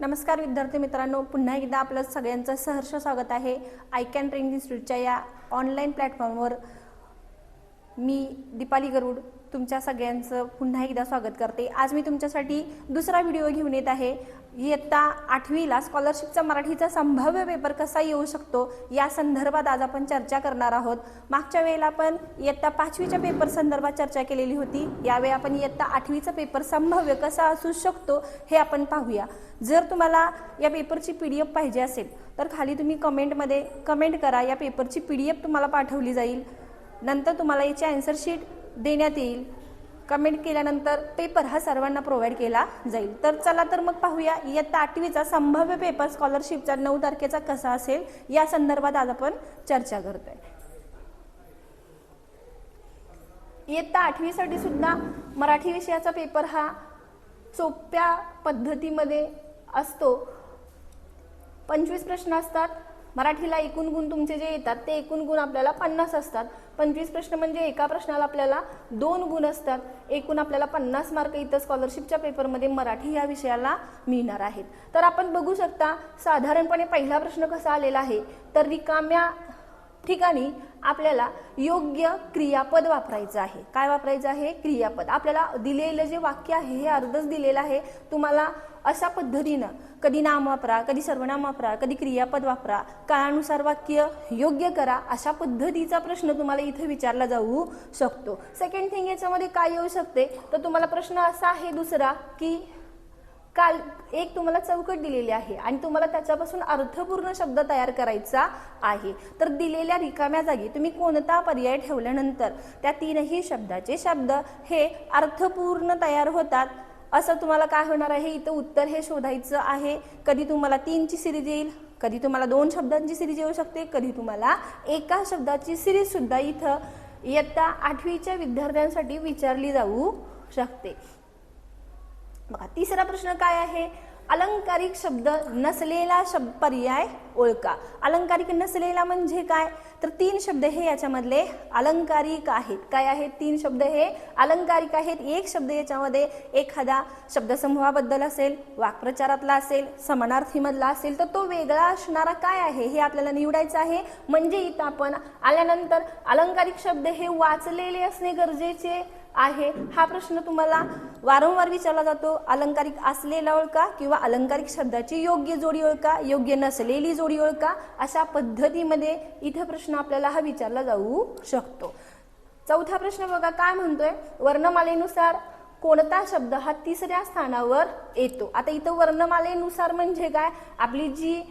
नमस्कार विद्यार्थी मित्रांनो पुन्हा एकदा आपलं सगळ्यांचं सहर्ष स्वागत आहे आय कॅन ट्रेनिंग इन्स्टिट्यूटच्या या ऑनलाईन प्लॅटफॉर्मवर मी दीपाली गरुड तुमच्या सगळ्यांचं पुन्हा एकदा स्वागत करते. आज मी तुमच्यासाठी दुसरा व्हिडिओ घेऊन येत आहे. इयत्ता आठवीला स्कॉलरशिपचा मराठीचा संभाव्य पेपर कसा येऊ शकतो? या संदर्भात आज आपण चर्चा करणार आहोत. मागच्या वेळेला आपण इयत्ता पाचवीच्या पेपर संदर्भात चर्चा केलेली होती. यावेळी आपण इयत्ता आठवीचा पेपर संभाव्य कसा असू शकतो हे आपण पाहूया. जर तुम्हाला या पेपरची पी डी एफ पाहिजे असेल तर खाली तुम्ही कमेंटमध्ये कमेंट करा. या पेपरची पी डी एफ तुम्हाला पाठवली जाईल. नंतर तुम्हाला याची आन्सर शीट देण्यात येईल. कमेंट केल्यानंतर पेपर हा सर्वांना प्रोव्हाइड केला जाईल. तर चला तर मग पाहूया इयत्ता आठवीचा संभाव्य पेपर स्कॉलरशिपचा नऊ तारखेचा कसा असेल या संदर्भात आज आपण चर्चा करतोय. इयत्ता आठवीसाठी सुद्धा मराठी विषयाचा पेपर हा सोप्या पद्धतीमध्ये असतो. पंचवीस प्रश्न असतात. मराठीला एकूण गुण तुमचे जे येतात ते एकूण गुण आपल्याला पन्नास असतात. पंचवीस प्रश्न म्हणजे एका प्रश्नाला आपल्याला दोन गुण असतात. एकूण आपल्याला पन्नास मार्क इथं स्कॉलरशिपच्या पेपरमध्ये मराठी या विषयाला मिळणार आहेत. तर आपण बघू शकता साधारणपणे पहिला प्रश्न कसा आलेला आहे? तर रिकाम्या ठिकाणी आपल्याला योग्य क्रियापद वापरायचं आहे. काय वापरायचं आहे? क्रियापद. आपल्याला दिलेलं जे वाक्य आहे हे अर्धच दिलेलं आहे. तुम्हाला अशा पद्धतीनं कधी नाम वापरा कधी सर्वनाम वापरा कधी क्रियापद वापरा काळानुसार वाक्य योग्य करा अशा पद्धतीचा प्रश्न तुम्हाला इथे विचारला जाऊ शकतो. सेकंड थिंग याच्यामध्ये काय येऊ शकते? तर तुम्हाला प्रश्न असा आहे दुसरा की काल एक तुम्हाला चौकट दिलेली आहे आणि तुम्हाला त्याच्यापासून अर्थपूर्ण शब्द तयार करायचा आहे. तर दिलेल्या रिकाम्या जागी तुम्ही कोणता पर्याय ठेवल्यानंतर त्या तीनही शब्दाचे शब्द हे अर्थपूर्ण तयार होतात. असं तुम्हाला काय होणार आहे? इथं उत्तर हे शोधायचं आहे. कधी तुम्हाला तीनची सिरीज येईल? कधी तुम्हाला दोन शब्दांची सिरीज येऊ शकते? कधी तुम्हाला एका शब्दाची सिरीज सुद्धा इथं इयत्ता आठवीच्या विद्यार्थ्यांसाठी विचारली जाऊ शकते. बघा तिसरा प्रश्न काय आहे? अलंकारिक शब्द नसलेला शब्द पर्याय ओळखा. अलंकारिक नसलेला म्हणजे काय? तर तीन शब्द हे याच्यामधले अलंकारिक आहेत. काय आहेत तीन शब्द हे? अलंकारिक आहेत. एक शब्द याच्यामध्ये एखादा शब्दसमूहाबद्दल असेल वाक्प्रचारातला असेल समानार्थीमधला असेल तर तो वेगळा असणारा काय आहे? हे आपल्याला निवडायचं आहे. म्हणजे इथं आपण आल्यानंतर अलंकारिक शब्द हे वाचलेले असणे गरजेचे आहे. हा प्रश्न तुम्हाला वारंवार विचारला जातो. अलंकारिक असलेला ओळखा किंवा अलंकारिक शब्दाची योग्य जोडी ओळखा योग्य नसलेली जोडी ओळखा अशा पद्धतीमध्ये इथे प्रश्न आपल्याला हा विचारला जाऊ शकतो. चौथा प्रश्न बघा काय म्हणतोय? वर्णमालेनुसार कोणता शब्द हा तिसऱ्या स्थानावर येतो? आता इथं वर्णमालेनुसार म्हणजे काय? आपली जी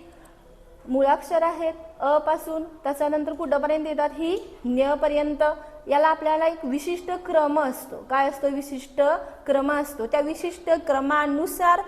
मुळाक्षर आहेत अ पासून त्याच्यानंतर कुठंपर्यंत येतात? ही ज्ञपर्यंत याला आपल्याला एक विशिष्ट क्रम असतो. काय असतो? विशिष्ट क्रम असतो. त्या विशिष्ट क्रमानुसार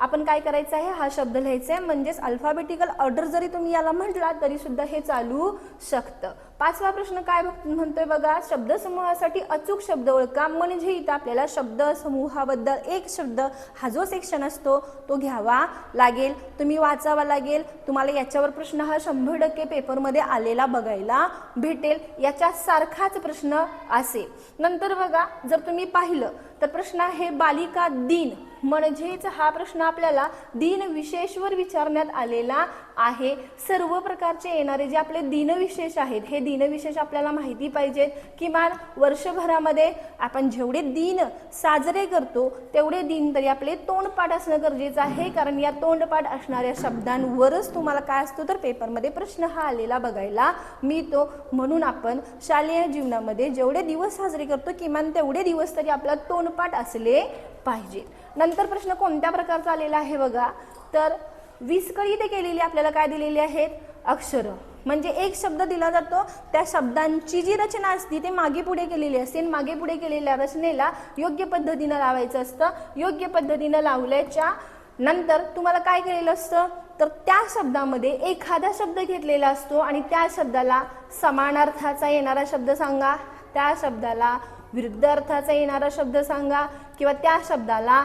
आपण काय करायचं आहे? हा शब्द लिहायचा आहे. म्हणजेच अल्फाबेटिकल ऑर्डर जरी तुम्ही याला म्हटला तरी सुद्धा हे चालू शकतं. पाचवा प्रश्न काय म्हणतोय बघा शब्दसमूहासाठी अचूक शब्द ओळखा. म्हणजे इथं आपल्याला शब्द समूहाबद्दल एक शब्द हा जो सेक्शन असतो तो घ्यावा लागेल. तुम्ही वाचावा लागेल. तुम्हाला याच्यावर प्रश्न हा शंभर टक्के पेपरमध्ये आलेला बघायला भेटेल. याच्या सारखाच प्रश्न असेल. नंतर बघा जर तुम्ही पाहिलं तर प्रश्न आहे बालिका दिन. म्हणजेच हा प्रश्न आपल्याला दिन विशेषवर विचारण्यात आलेला आहे. सर्व प्रकारचे येणारे जे आपले दिनविशेष आहेत हे दिनविशेष आपल्याला माहिती पाहिजेत किमान वर्षभरामध्ये आपण जेवढे दिन साजरे करतो तेवढे दिन तरी आपले तोंडपाठ असणं गरजेचं आहे. कारण या तोंडपाठ असणाऱ्या शब्दांवरच तुम्हाला काय असतो तर पेपरमध्ये प्रश्न हा आलेला बघायला मिळतो. म्हणून आपण शालेय जीवनामध्ये जेवढे दिवस साजरे करतो किमान तेवढे दिवस तरी आपला तोंडपाठ असले पाहिजे. नंतर प्रश्न कोणत्या प्रकारचा आलेला आहे बघा? तर विस्कळीत केलेली आपल्याला काय दिलेली आहेत? अक्षरं. म्हणजे एक शब्द दिला जातो त्या शब्दांची जी रचना असते ते मागे पुढे केलेली असते मागे पुढे केलेल्या रचनेला योग्य पद्धतीनं लावायचं असतं. योग्य पद्धतीनं लावल्याच्या नंतर तुम्हाला काय केलेलं असतं? तर त्या शब्दामध्ये एखादा शब्द घेतलेला असतो आणि त्या शब्दाला समानार्थाचा येणारा शब्द सांगा. त्या शब्दाला विरुद्ध अर्थाचा येणारा शब्द सांगा. किंवा त्या शब्दाला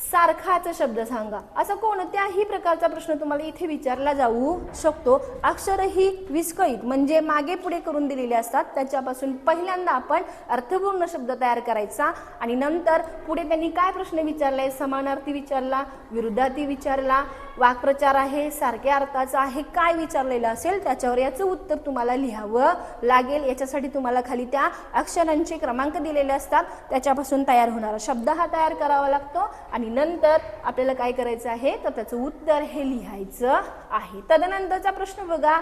सारखाच शब्द सांगा. असा कोणत्याही प्रकारचा प्रश्न तुम्हाला इथे विचारला जाऊ शकतो. अक्षर ही विस्कळीत म्हणजे मागे पुढे करून दिलेले असतात. त्याच्यापासून पहिल्यांदा आपण अर्थपूर्ण शब्द तयार करायचा आणि नंतर पुढे त्यांनी काय प्रश्न विचारलाय समानार्थी विचारला विरुद्धार्थी विचारला वाक्प्रचार आहे सारख्या अर्थाचा आहे काय विचारलेलं असेल? त्याच्यावर याचं उत्तर तुम्हाला लिहावं लागेल. याच्यासाठी तुम्हाला खाली त्या अक्षरांचे क्रमांक दिलेले असतात. त्याच्यापासून तयार होणारा शब्द हा तयार करावा लागतो आणि नंतर आपल्याला काय करायचं आहे? तर त्याचं उत्तर हे लिहायचं आहे. तदनंतरचा प्रश्न बघा.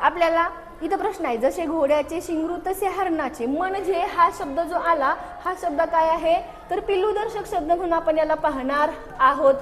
आपल्याला इथं प्रश्न आहे. जसे घोड्याचे शिंगरू तसे हरणाचे. म्हणजे हा शब्द जो आला हा शब्द काय आहे? तर पिल्लूदर्शक शब्द म्हणून आपण याला पाहणार आहोत.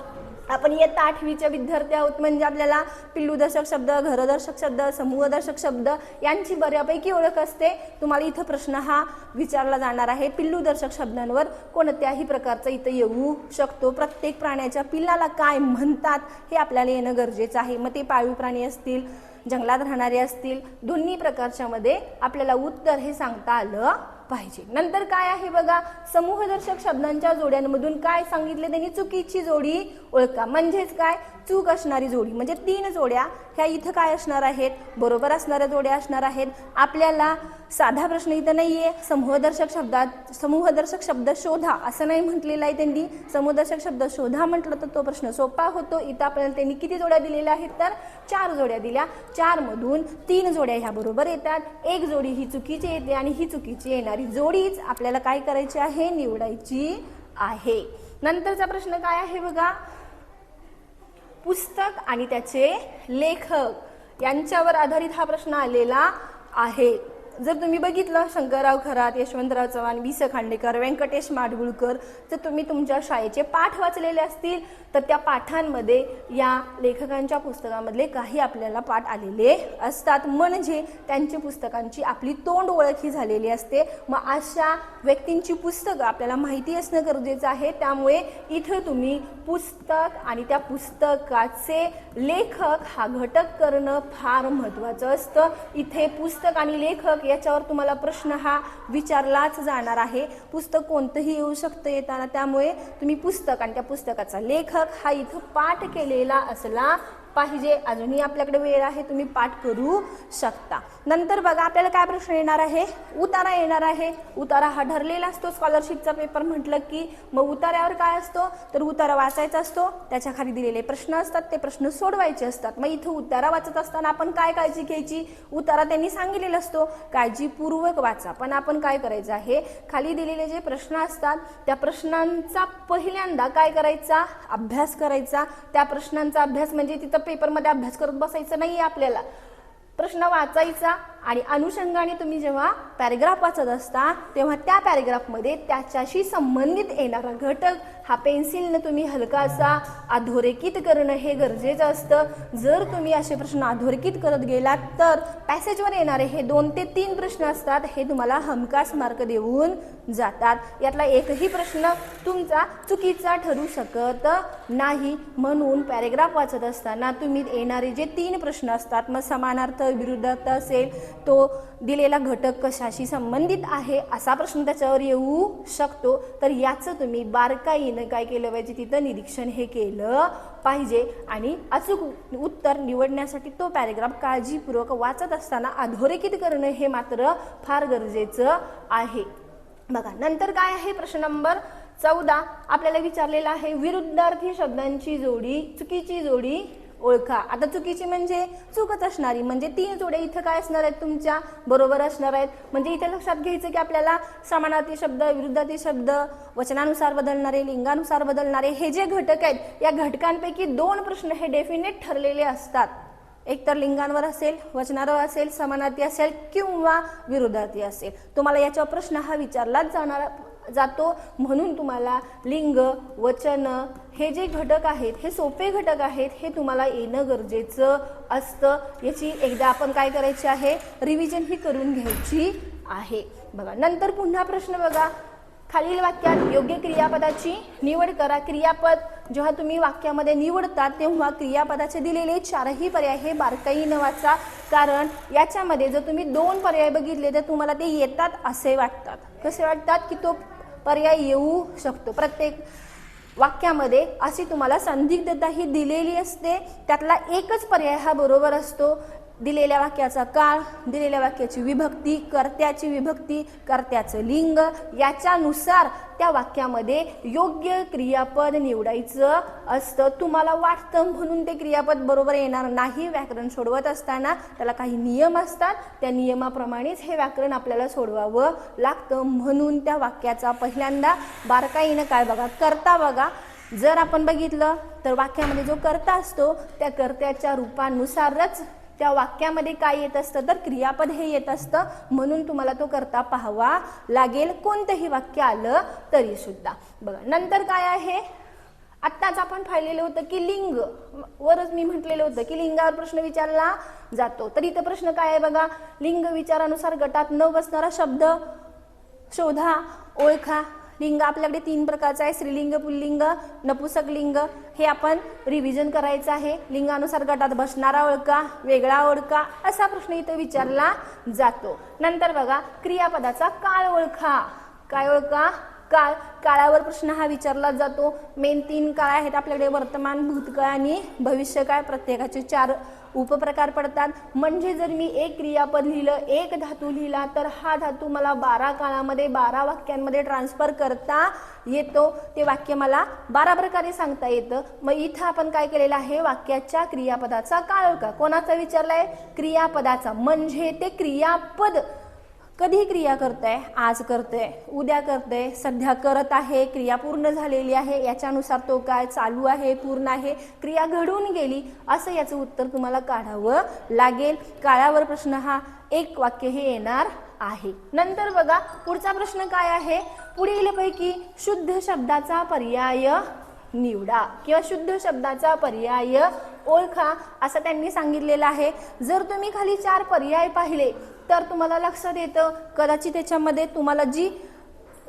आपण इयत्ता आठवीच्या विद्यार्थी आहोत. म्हणजे आपल्याला पिल्लूदर्शक शब्द घरदर्शक शब्द समूहदर्शक शब्द यांची बऱ्यापैकी ओळख असते. तुम्हाला इथं प्रश्न हा विचारला जाणार आहे. पिल्लूदर्शक शब्दांवर कोणत्याही प्रकारचा इथं येऊ शकतो. प्रत्येक प्राण्याच्या पिल्लाला काय म्हणतात हे आपल्याला येणं गरजेचं आहे. मग ते पाळीव प्राणी असतील जंगलात राहणारे असतील दोन्ही प्रकारच्यामध्ये आपल्याला उत्तर हे सांगता आलं. पाहिजे. नंतर काय आहे बघा? समूहदर्शक शब्दांच्या जोड्यांमधून काय सांगितले? त्यांनी चुकीची जोडी ओळखा. म्हणजेच काय? चूक असणारी जोडी. म्हणजे तीन जोड्या ह्या इथं काय असणार आहेत? बरोबर असणाऱ्या जोड्या असणार आहेत. आपल्याला साधा प्रश्न इथं नाहीये. समूहदर्शक शब्दात समूहदर्शक शब्द शोधा असं नाही म्हटलेलं आहे त्यांनी. समूहदर्शक शब्द शोधा म्हटलं तर तो प्रश्न सोपा होतो. इथं आपल्याला त्यांनी किती जोड्या दिलेल्या आहेत तर? चार जोड्या दिल्या. चार मधून तीन जोड्या ह्या बरोबर येतात. एक जोडी ही चुकीची येते आणि ही चुकीची येणार. जोडीच आपल्याला काय करायची आहे? निवडायची आहे. नंतरचा प्रश्न काय आहे बघा? पुस्तक आणि त्याचे लेखक यांच्यावर आधारित हा प्रश्न आलेला आहे. जर तुम्ही बघितलं शंकरराव खरात यशवंतराव चव्हाण वि स खांडेकर व्यंकटेश माडगुळकर जर तुम्ही तुमच्या शाळेचे पाठ वाचलेले असतील तर त्या पाठांमध्ये या लेखकांच्या पुस्तकामधले काही आपल्याला पाठ आलेले असतात. म्हणजे त्यांच्या पुस्तकांची आपली तोंड ओळख ही झालेली असते. मग अशा व्यक्तींची पुस्तकं आपल्याला माहिती असणं गरजेचं आहे. त्यामुळे इथं तुम्ही पुस्तक आणि त्या पुस्तकाचे लेखक हा घटक करणं फार महत्त्वाचं असतं. इथे पुस्तक आणि लेखक याच्यावर तुम्हाला प्रश्न हा विचारलाच जाणार आहे. पुस्तक कोणतंही येऊ शकतं येताना. त्यामुळे तुम्ही पुस्तक आणि त्या पुस्तकाचा लेखक हा इथं पाठ केलेला असला पाहिजे अजूनही आपल्याकडे वेळ आहे तुम्ही पाठ करू शकता. नंतर बघा आपल्याला काय प्रश्न येणार आहे? उतारा येणार आहे. उतारा हा ठरलेला असतो. स्कॉलरशिपचा पेपर म्हटलं की मग उतार्यावर काय असतो? तर उतारा वाचायचा असतो. त्याच्याखाली दिलेले प्रश्न असतात. ते प्रश्न सोडवायचे असतात. मग इथं उतारा वाचत असताना आपण काय काळजी घ्यायची? उतारा त्यांनी सांगितलेला असतो. काळजीपूर्वक वाचा. पण आपण काय करायचं आहे? खाली दिलेले जे प्रश्न असतात त्या प्रश्नांचा पहिल्यांदा काय करायचा? अभ्यास करायचा. त्या प्रश्नांचा अभ्यास म्हणजे तिथं पेपरमध्ये अभ्यास करत बसायचं नाही आपल्याला. प्रश्न वाचायचा आणि अनुषंगाने तुम्ही जेव्हा पॅरेग्राफ वाचत असता तेव्हा त्या पॅरेग्राफमध्ये त्याच्याशी संबंधित येणारा घटक हा पेन्सिलनं तुम्ही हलकासा अधोरेखित करणं हे गरजेचं असतं. जर तुम्ही असे प्रश्न अधोरेखित करत गेलात तर पॅसेजवर येणारे हे दोन ते तीन प्रश्न असतात हे तुम्हाला हमखास मार्क देऊन जातात. यातला एकही प्रश्न तुमचा चुकीचा ठरू शकत नाही. म्हणून पॅरेग्राफ वाचत असताना तुम्ही येणारे जे तीन प्रश्न असतात मग समानार्थ विरुद्धार्थ असेल तो दिलेला घटक कशाशी संबंधित आहे? असा प्रश्न त्याच्यावर येऊ शकतो. तर याचं तुम्ही बारकाईनं काय केलं पाहिजे? तिथं निरीक्षण हे केलं पाहिजे. आणि अचूक उत्तर निवडण्यासाठी तो पॅरेग्राफ काळजीपूर्वक वाचत असताना अधोरेखित करणं हे मात्र फार गरजेचं आहे. बघा नंतर काय आहे प्रश्न नंबर चौदा? आपल्याला विचारलेला आहे विरुद्धार्थी शब्दांची जोडी चुकीची जोडी ओळखा. आता चुकीची म्हणजे चुकच असणारी म्हणजे तीन जोड्या इथं काय असणार आहेत तुमच्या? बरोबर असणार आहेत. म्हणजे इथे लक्षात घ्यायचं की आपल्याला समानार्थी शब्द विरुद्धार्थी शब्द वचनानुसार बदलणारे लिंगानुसार बदलणारे हे जे घटक आहेत या घटकांपैकी दोन प्रश्न हे डेफिनेट ठरलेले असतात. एक तर लिंगांवर असेल वचनावर असेल समानार्थी असेल किंवा विरोधार्थी असेल. तुम्हाला याच्यावर प्रश्न हा विचारलाच जाणार जातो म्हणून तुम्हाला लिंग वचन हे जे घटक आहेत हे सोपे घटक आहेत हे तुम्हाला येणं गरजेचं असतं. याची एकदा आपण काय करायची आहे? रिव्हिजन ही करून घ्यायची आहे. बघा नंतर पुन्हा प्रश्न बघा. खालील वाक्यात योग्य क्रियापदाची निवड करा. क्रियापद जेव्हा तुम्ही वाक्यामध्ये निवडता तेव्हा क्रियापदाचे दिलेले चारही पर्याय हे बारकाईनं वाचा. कारण याच्यामध्ये जर तुम्ही दोन पर्याय बघितले तर तुम्हाला ते येतात असे वाटतात. कसे वाटतात? की तो पर्याय येऊ शकतो. प्रत्येक वाक्यामध्ये अशी तुम्हाला संदिग्धता ही दिलेली असते. त्यातला एकच पर्याय हा बरोबर असतो. दिलेल्या वाक्याचा काळ दिलेल्या वाक्याची विभक्ती कर्त्याची विभक्ती कर्त्याचं लिंग याच्यानुसार त्या वाक्यामध्ये योग्य क्रियापद निवडायचं असतं. तुम्हाला वाटतं म्हणून ते क्रियापद बरोबर येणार नाही. व्याकरण सोडवत असताना त्याला काही नियम असतात. त्या नियमाप्रमाणेच हे व्याकरण आपल्याला सोडवावं लागतं. म्हणून त्या वाक्याचा पहिल्यांदा बारकाईनं काय बघा? करता बघा. जर आपण बघितलं तर वाक्यामध्ये जो कर्ता असतो त्या कर्त्याच्या रूपानुसारच त्या वाक्यामध्ये काय येत असतं? तर क्रियापद हे येत असतं. म्हणून तुम्हाला तो करता पाहावा लागेल. कोणतंही वाक्य आलं तरी सुद्धा. बघा नंतर काय आहे? आत्ताच आपण पाहिलेलं होतं की लिंग. वरच मी म्हटलेलं होतं की लिंगावर प्रश्न विचारला जातो. तर इथं प्रश्न काय आहे बघा? लिंग विचारानुसार गटात न बसणारा शब्द शोधा ओळखा. लिंग आपल्याकडे तीन प्रकारचं आहे. स्त्रीलिंग पुल्लिंग नपुसक लिंग हे आपण रिव्हिजन करायचं आहे. लिंगानुसार गटात बसणारा ओळखा वेगळा ओळखा असा प्रश्न इथे विचारला जातो. नंतर बघा क्रियापदाचा काळ ओळखा. काय ओळखा? काळ. काळावर प्रश्न हा विचारला जातो. मेन तीन काळ आहेत आपल्याकडे. वर्तमान भूतकाळ आणि भविष्यकाळ. प्रत्येकाचे चार उपप्रकार पडतात. म्हणजे जर मी एक क्रियापद लिहिलं एक धातू लिहिला तर हा धातू मला बारा काळामध्ये बारा वाक्यांमध्ये ट्रान्सफर करता येतो. ते वाक्य मला बारा प्रकारे सांगता येतं. मग इथं आपण काय केलेलं आहे? वाक्याच्या क्रियापदाचा काळ का कोणाचा विचारलाय? क्रियापदाचा. म्हणजे ते क्रियापद कधी क्रिया करताय आज करते उद्या करते सध्या करत आहे क्रिया पूर्ण झालेली आहे याच्यानुसार तो काय चालू आहे पूर्ण आहे क्रिया घडून गेली असं याचं उत्तर तुम्हाला काढावं लागेल. काळावर प्रश्न हा एक वाक्य हे येणार आहे. नंतर बघा पुढचा प्रश्न काय आहे? पुढीलपैकी शुद्ध शब्दाचा पर्याय निवडा किंवा शुद्ध शब्दाचा पर्याय ओळखा असं त्यांनी सांगितलेलं आहे. जर तुम्ही खाली चार पर्याय पाहिले तर तुम्हाला लक्षात येतं. कदाचित त्याच्यामध्ये तुम्हाला जी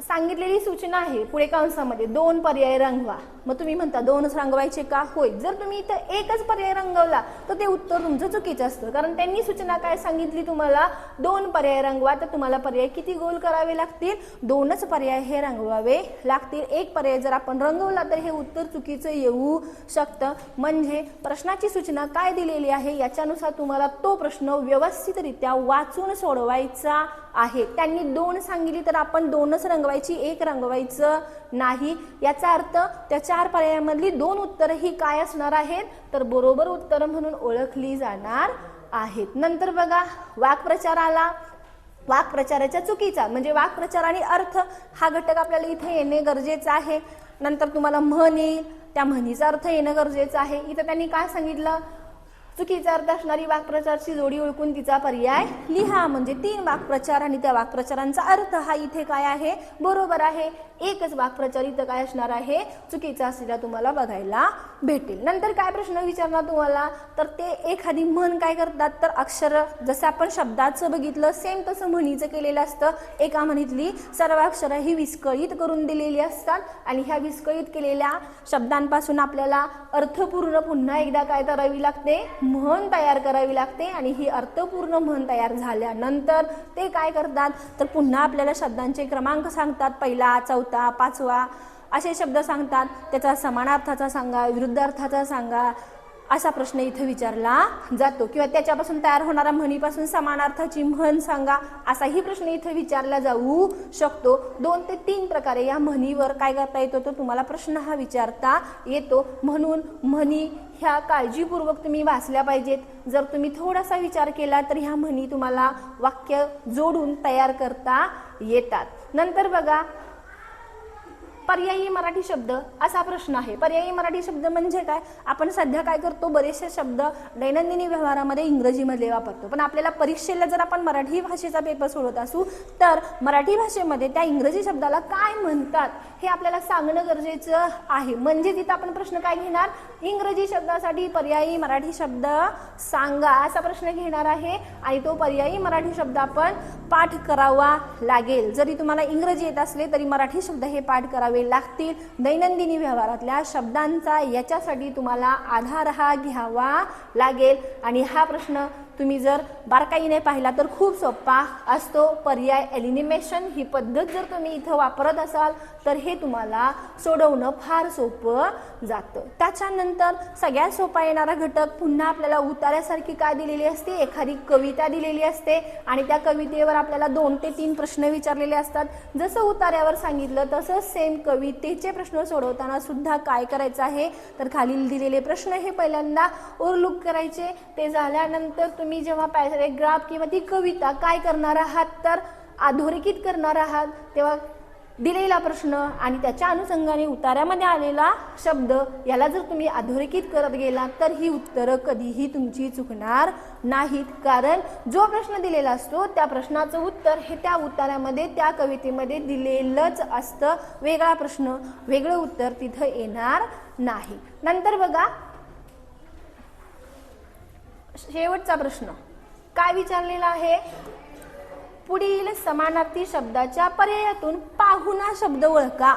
सांगितलेली सूचना आहे पुढे कंसामध्ये दोन पर्याय रंगवा. मग तुम्ही म्हणता दोनच रंगवायचे का? होय. जर तुम्ही इथं एकच पर्याय रंगवला तर ते उत्तर तुमचं चुकीचं असतं. कारण त्यांनी सूचना काय सांगितली तुम्हाला? दोन पर्याय रंगवा तर तुम्हाला पर्याय किती गोल करावे लागतील? दोनच पर्याय हे रंगवावे लागतील. एक पर्याय जर आपण रंगवला तर हे उत्तर चुकीचं येऊ शकतं. म्हणजे प्रश्नाची सूचना काय दिलेली आहे? याच्यानुसार तुम्हाला तो प्रश्न व्यवस्थितरित्या वाचून सोडवायचा आहे. त्यांनी दोन सांगितली तर आपण दोनच रंगवायची एक रंगवायचं नाही. याचा अर्थ त्या चार पर्यायामधली दोन उत्तरं ही काय असणार आहेत? तर बरोबर उत्तर म्हणून ओळखली जाणार आहेत. नंतर बघा वाक्प्रचार आला. वाक्प्रचाराच्या चुकीचा म्हणजे वाक्प्रचार आणि अर्थ हा घटक आपल्याला इथे येणे गरजेचं आहे. नंतर तुम्हाला म्हण येईल त्या म्हणीचा अर्थ येणं गरजेचं आहे. इथं त्यांनी काय सांगितलं? चुकीचा अर्थ असणारी वाक्प्रचारची जोडी ओळखून तिचा पर्याय लिहा. म्हणजे तीन वाक्प्रचार आणि त्या वाक्प्रचारांचा अर्थ हा इथे काय आहे? बरोबर आहे. एकच वाक्प्रचार इथं काय असणार आहे? चुकीचा असलेला तुम्हाला बघायला भेटेल. नंतर काय प्रश्न विचारणार तुम्हाला? तर ते एखादी म्हण काय करतात? तर अक्षर जसं आपण शब्दाचं बघितलं सेम तसं म्हणीचं केलेलं असतं. एका म्हणीतली सर्व अक्षरं ही विस्कळीत करून दिलेली असतात आणि ह्या विस्कळीत केलेल्या शब्दांपासून आपल्याला अर्थपूर्ण पुन्हा एकदा काय करावी लागते? म्हण तयार करावी लागते आणि ही अर्थपूर्ण म्हण तयार झाल्यानंतर ते काय करतात? तर पुन्हा आपल्याला शब्दांचे क्रमांक सांगतात. पहिला चौथा पाचवा असे शब्द सांगतात. त्याचा समानार्थाचा सांगा विरुद्धार्थाचा सांगा असा प्रश्न इथं विचारला जातो. किंवा त्याच्यापासून तयार होणारा म्हणीपासून समानार्थाची म्हण सांगा असाही प्रश्न इथं विचारला जाऊ शकतो. दोन ते तीन प्रकारे या म्हणीवर काय करता येतो तो तुम्हाला प्रश्न हा विचारता येतो. म्हणून म्हणी ह्या काळजीपूर्वक तुम्ही वाचल्या पाहिजेत. जर तुम्ही थोडासा विचार केला तर ह्या म्हणी तुम्हाला वाक्य जोडून तयार करता येतात. नंतर बघा पर्यायी मराठी शब्द असा प्रश्न आहे. पर्यायी मराठी शब्द म्हणजे काय? आपण सध्या काय करतो? बरेचसे शब्द दैनंदिनी व्यवहारामध्ये इंग्रजीमध्ये वापरतो. पण आपल्याला परीक्षेला जर आपण मराठी भाषेचा पेपर सोडत असू तर मराठी भाषेमध्ये त्या इंग्रजी शब्दाला काय म्हणतात हे आपल्याला सांगणं गरजेचं आहे. म्हणजे तिथं आपण प्रश्न काय घेणार? इंग्रजी शब्दासाठी पर्यायी मराठी शब्द सांगा असा प्रश्न घेणार आहे. आणि तो पर्यायी मराठी शब्द आपण पाठ करावा लागेल. जरी तुम्हाला इंग्रजी येत असले तरी मराठी शब्द हे पाठ करावे लागतील. दैनंदिनी व्यवहारातल्या शब्दांचा याच्यासाठी तुम्हाला आधार हा घ्यावा लागेल. आणि हा प्रश्न तुम्ही जर बारकाईने पाहिला तर खूप सोपा असतो पर्याय एलिनिमेशन ही पद्धत जर तुम्ही इथं वापरत असाल तर हे तुम्हाला सोडवणं फार सोपं जातं. त्याच्यानंतर सगळ्यात सोपा येणारा घटक पुन्हा आपल्याला उतार्यासारखी काय दिलेली असते? एखादी कविता दिलेली असते आणि त्या कवितेवर आपल्याला दोन ते तीन प्रश्न विचारलेले असतात. जसं उतार्यावर सांगितलं तसंच सेम कवितेचे प्रश्न सोडवताना सुद्धा काय करायचं आहे? तर खालील दिलेले प्रश्न हे पहिल्यांदा ओरलुक करायचे. ते झाल्यानंतर तुम्ही तुम्ही जेव्हा पॅरेग्राफ किंवा ती कविता काय करणार आहात तर अधोरेखित करणार आहात तेव्हा दिलेला प्रश्न आणि त्याच्या अनुषंगाने उतार्यामध्ये आलेला शब्द याला जर तुम्ही अधोरेखित करत गेलात तर ही उत्तरं कधीही तुमची चुकणार नाहीत. कारण जो प्रश्न दिलेला असतो त्या प्रश्नाचं उत्तर हे त्या उतार्यामध्ये त्या कवितेमध्ये दिलेलंच असतं. वेगळा प्रश्न वेगळं उत्तर तिथं येणार नाही. नंतर बघा शेवटचा प्रश्न. काय विचारलेला आहे? पुढील समानार्थी शब्दाच्या पर्यायातून पाहुणा शब्द ओळखा.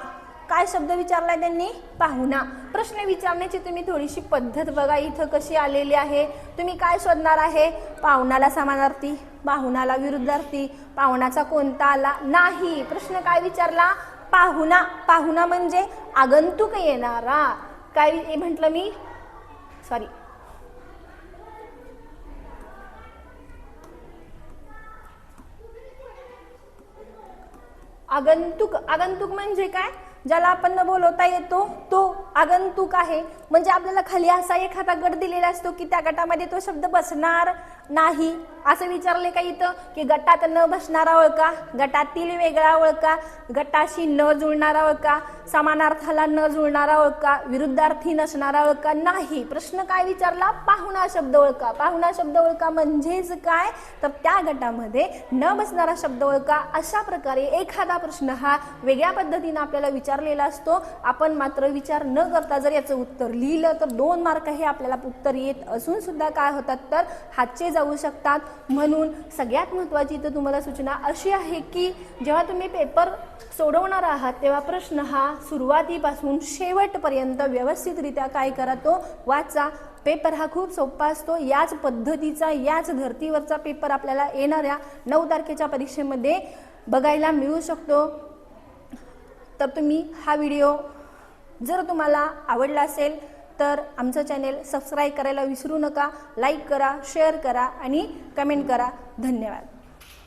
काय शब्द विचारलाय त्यांनी? पाहुणा. प्रश्न विचारण्याची तुम्ही थोडीशी पद्धत बघा. इथं कशी आलेली आहे? तुम्ही काय शोधणार आहे? पाहुणाला समानार्थी पाहुणाला विरुद्धार्थी पाहुणाचा कोणता आला? नाही. प्रश्न काय विचारला? पाहुणा. पाहुणा म्हणजे आगंतुक येणारा. काय म्हटलं मी? सॉरी आगंतुक आगंतुक म्हणजे काय? ज्याला आपण न बोलवता येतो तो आगंतुक आहे. म्हणजे आपल्याला खाली असा एखादा गट दिलेला असतो की त्या गटामध्ये तो शब्द बसणार नाही. असं विचारले का इथं? की गटात न बसणारा ओळखा गटातील वेगळा ओळखा गटाशी न जुळणारा ओळखा समानार्थाला न जुळणारा ओळखा विरुद्धार्थी नसणारा ओळखा नाही. प्रश्न काय विचारला? पाहुणा शब्द ओळखा. पाहुणा शब्द ओळखा म्हणजेच काय? तर त्या गटामध्ये न बसणारा शब्द ओळखा. अशा प्रकारे एखादा प्रश्न हा वेगळ्या पद्धतीने आपल्याला विचार विचारलेला असतो. आपण मात्र विचार न करता जर याचं उत्तर लिहिलं तर दोन मार्क हे आपल्याला उत्तर येत असून सुद्धा काय होतात तर हातचे जाऊ शकतात. म्हणून सगळ्यात महत्त्वाची इथं तुम्हाला सूचना अशी आहे की जेव्हा तुम्ही पेपर सोडवणार आहात तेव्हा प्रश्न हा सुरुवातीपासून शेवटपर्यंत व्यवस्थितरित्या काय करा तो? वाचा. पेपर हा खूप सोपा असतो. याच पद्धतीचा याच धर्तीवरचा पेपर आपल्याला येणाऱ्या नऊ तारखेच्या परीक्षेमध्ये बघायला मिळू शकतो. तर तुम्ही हा व्हिडिओ जर तुम्हाला आवडला असेल तर आमचं चॅनेल सबस्क्राईब करायला विसरू नका लाईक करा शेअर करा आणि कमेंट करा. धन्यवाद.